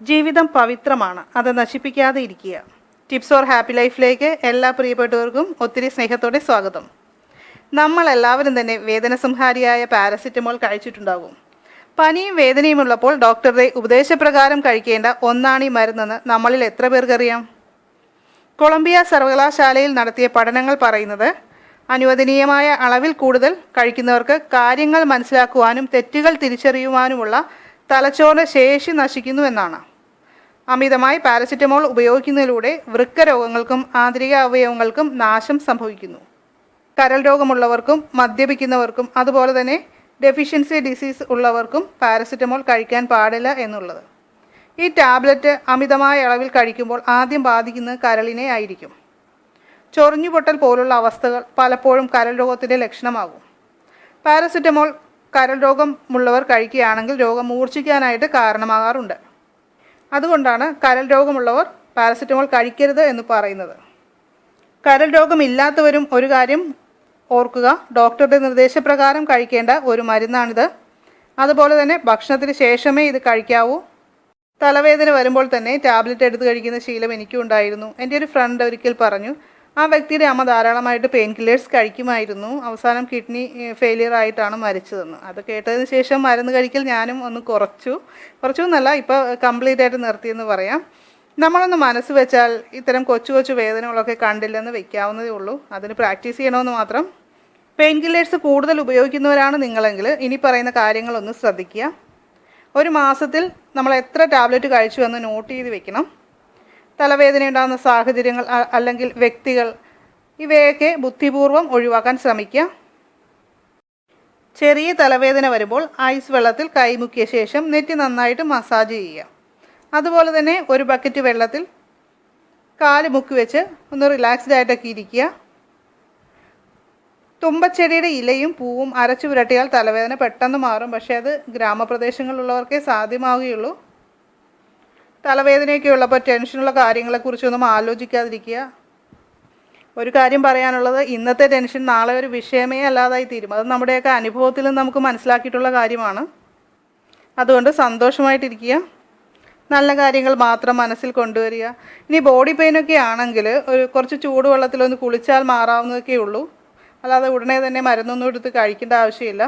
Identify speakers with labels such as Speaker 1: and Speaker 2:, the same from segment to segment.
Speaker 1: ജീവിതം പവിത്രമാണ്. അത് നശിപ്പിക്കാതെ ഇരിക്കുക. ടിപ്സ് ഓർ ഹാപ്പി ലൈഫിലേക്ക് എല്ലാ പ്രിയപ്പെട്ടവർക്കും ഒത്തിരി സ്നേഹത്തോടെ സ്വാഗതം. നമ്മൾ എല്ലാവരും തന്നെ വേദന സംഹാരിയായ പാരസിറ്റമോൾ കഴിച്ചിട്ടുണ്ടാകും. പനിയും വേദനയും ഉള്ളപ്പോൾ ഡോക്ടറുടെ ഉപദേശപ്രകാരം കഴിക്കേണ്ട ഒന്നാണ് ഈ മരുന്നെന്ന് നമ്മളിൽ എത്ര പേർക്കറിയാം? കൊളംബിയ സർവകലാശാലയിൽ നടത്തിയ പഠനങ്ങൾ പറയുന്നത് അനുവദനീയമായ അളവിൽ കൂടുതൽ കഴിക്കുന്നവർക്ക് കാര്യങ്ങൾ മനസ്സിലാക്കുവാനും തെറ്റുകൾ തിരിച്ചറിയുവാനുമുള്ള തലച്ചോറിന്റെ ശേഷി നശിക്കുന്നു എന്നാണ്. അമിതമായി പാരസിറ്റമോൾ ഉപയോഗിക്കുന്നതിലൂടെ വൃക്ക രോഗങ്ങൾക്കും ആന്തരിക അവയവങ്ങൾക്കും നാശം സംഭവിക്കുന്നു. കരൾ രോഗമുള്ളവർക്കും മദ്യപിക്കുന്നവർക്കും അതുപോലെ തന്നെ ഡെഫിഷ്യൻസി ഡിസീസ് ഉള്ളവർക്കും പാരസിറ്റമോൾ കഴിക്കാൻ പാടില്ല എന്നുള്ളത്. ഈ ടാബ്ലറ്റ് അമിതമായ അളവിൽ കഴിക്കുമ്പോൾ ആദ്യം ബാധിക്കുന്നത് കരളിനെ ആയിരിക്കും. ചൊറിഞ്ഞുപൊട്ടൽ പോലുള്ള അവസ്ഥകൾ പലപ്പോഴും കരൾ രോഗത്തിന്റെ ലക്ഷണമാകും. പാരസിറ്റമോൾ കരൾ രോഗമുള്ളവർ കഴിക്കുകയാണെങ്കിൽ രോഗം മൂർച്ഛിക്കാനായിട്ട് കാരണമാകാറുണ്ട്. അതുകൊണ്ടാണ് കരൾ രോഗമുള്ളവർ പാരസിറ്റമോൾ കഴിക്കരുത് എന്ന് പറയുന്നത്. കരൾ രോഗമില്ലാത്തവരും ഒരു കാര്യം ഓർക്കുക ഡോക്ടറുടെ നിർദ്ദേശപ്രകാരം കഴിക്കേണ്ട ഒരു മരുന്നാണിത്. അതുപോലെ തന്നെ ഭക്ഷണത്തിന് ശേഷമേ ഇത് കഴിക്കാവൂ. തലവേദന വരുമ്പോൾ തന്നെ ടാബ്ലറ്റ് എടുത്ത് കഴിക്കുന്ന ശീലം എനിക്കും ഉണ്ടായിരുന്നു എന്റെ ഒരു ഫ്രണ്ട് ഒരിക്കൽ പറഞ്ഞു ആ വ്യക്തിയുടെ അമ്മ ധാരാളമായിട്ട് പെയിൻ കില്ലേഴ്സ് കഴിക്കുമായിരുന്നു. അവസാനം കിഡ്നി ഫെയിലിയർ ആയിട്ടാണ് മരിച്ചതെന്ന്. അത് കേട്ടതിന് ശേഷം മരുന്ന് കഴിക്കൽ ഞാനും ഒന്ന് കുറച്ചു. കുറച്ചു എന്നല്ല ഇപ്പോൾ കംപ്ലീറ്റ് ആയിട്ട് നിർത്തിയെന്ന് പറയാം. നമ്മളൊന്ന് മനസ്സ് വെച്ചാൽ ഇത്തരം കൊച്ചു കൊച്ചു വേദനകളൊക്കെ കണ്ടില്ലെന്ന് വെക്കാവുന്നതേ ഉള്ളൂ. അതിന് പ്രാക്ടീസ് ചെയ്യണമെന്ന് മാത്രം. പെയിൻ കില്ലേഴ്സ് കൂടുതൽ ഉപയോഗിക്കുന്നവരാണ് നിങ്ങളെങ്കിൽ ഇനി പറയുന്ന കാര്യങ്ങളൊന്ന് ശ്രദ്ധിക്കുക. ഒരു മാസത്തിൽ നമ്മൾ എത്ര ടാബ്ലറ്റ് കഴിച്ചു എന്ന് നോട്ട് ചെയ്ത് വെക്കണം. തലവേദന ഉണ്ടാകുന്ന സാഹചര്യങ്ങൾ അല്ലെങ്കിൽ വ്യക്തികൾ ഇവയൊക്കെ ബുദ്ധിപൂർവം ഒഴിവാക്കാൻ ശ്രമിക്കുക. ചെറിയ തലവേദന വരുമ്പോൾ ഐസ് വെള്ളത്തിൽ കൈമുക്കിയ ശേഷം നെറ്റി നന്നായിട്ട് മസാജ് ചെയ്യുക. അതുപോലെ തന്നെ ഒരു ബക്കറ്റ് വെള്ളത്തിൽ കാൽ മുക്കി വെച്ച് ഒന്ന് റിലാക്സ്ഡ് ആയിട്ടൊക്കെ ഇരിക്കുക. തുമ്പച്ചെടിയുടെ ഇലയും പൂവും അരച്ചു പുരട്ടിയാൽ തലവേദന പെട്ടെന്ന് മാറും. പക്ഷേ അത് ഗ്രാമപ്രദേശങ്ങളിലുള്ളവർക്കേ സാധ്യമാവുകയുള്ളൂ. തലവേദനയൊക്കെ ഉള്ളപ്പോൾ ടെൻഷനുള്ള കാര്യങ്ങളെക്കുറിച്ചൊന്നും ആലോചിക്കാതിരിക്കുക. ഒരു കാര്യം പറയാനുള്ളത് ഇന്നത്തെ ടെൻഷൻ നാളെ ഒരു വിഷയമേ അല്ലാതായി തീരും. അത് നമ്മുടെയൊക്കെ അനുഭവത്തിൽ നമുക്ക് മനസ്സിലാക്കിയിട്ടുള്ള കാര്യമാണ്. അതുകൊണ്ട് സന്തോഷമായിട്ടിരിക്കുക. നല്ല കാര്യങ്ങൾ മാത്രം മനസ്സിൽ കൊണ്ടുവരിക. ഇനി ബോഡി പെയിനൊക്കെ ആണെങ്കിൽ ഒരു കുറച്ച് ചൂടുവെള്ളത്തിലൊന്ന് കുളിച്ചാൽ മാറാവുന്നതൊക്കെ ഉള്ളൂ അല്ലാതെ ഉടനെ തന്നെ മരുന്നൊന്നും എടുത്ത് കഴിക്കേണ്ട ആവശ്യമില്ല.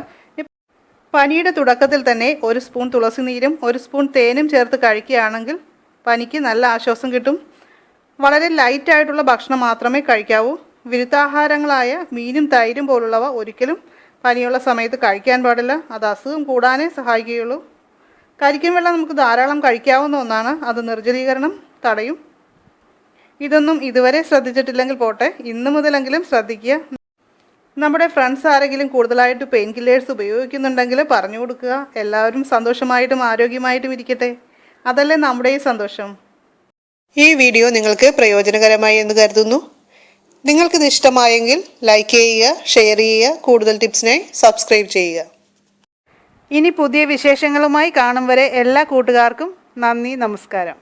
Speaker 1: പനിയുടെ തുടക്കത്തിൽ തന്നെ ഒരു സ്പൂൺ തുളസി നീരും ഒരു സ്പൂൺ തേനും ചേർത്ത് കഴിക്കുകയാണെങ്കിൽ പനിക്ക് നല്ല ആശ്വാസം കിട്ടും. വളരെ ലൈറ്റായിട്ടുള്ള ഭക്ഷണം മാത്രമേ കഴിക്കാവൂ. വിരുദ്ധാഹാരങ്ങളായ മീനും തൈരും പോലുള്ളവ ഒരിക്കലും പനിയുള്ള സമയത്ത് കഴിക്കാൻ പാടില്ല. അത് അസുഖം കൂടാനേ സഹായിക്കുകയുള്ളൂ. കരിക്കും വെള്ളം നമുക്ക് ധാരാളം കഴിക്കാവുന്ന ഒന്നാണ്. അത് നിർജലീകരണം തടയും. ഇതൊന്നും ഇതുവരെ ശ്രദ്ധിച്ചിട്ടില്ലെങ്കിൽ പോട്ടെ. ഇന്ന് മുതലെങ്കിലും ശ്രദ്ധിക്കുക. നമ്മുടെ ഫ്രണ്ട്സ് ആരെങ്കിലും കൂടുതലായിട്ട് പെയിൻ കില്ലേഴ്സ് ഉപയോഗിക്കുന്നുണ്ടെങ്കിൽ പറഞ്ഞു കൊടുക്കുക. എല്ലാവരും സന്തോഷമായിട്ടും ആരോഗ്യമായിട്ടും ഇരിക്കട്ടെ. അതല്ലേ നമ്മുടെയും സന്തോഷം. ഈ വീഡിയോ നിങ്ങൾക്ക് പ്രയോജനകരമായി എന്ന് കരുതുന്നു. നിങ്ങൾക്കിത് ഇഷ്ടമായെങ്കിൽ ലൈക്ക് ചെയ്യുക ഷെയർ ചെയ്യുക കൂടുതൽ ടിപ്സിനായി സബ്സ്ക്രൈബ് ചെയ്യുക. ഇനി പുതിയ വിശേഷങ്ങളുമായി കാണും വരെ എല്ലാ കൂട്ടുകാർക്കും നന്ദി നമസ്കാരം.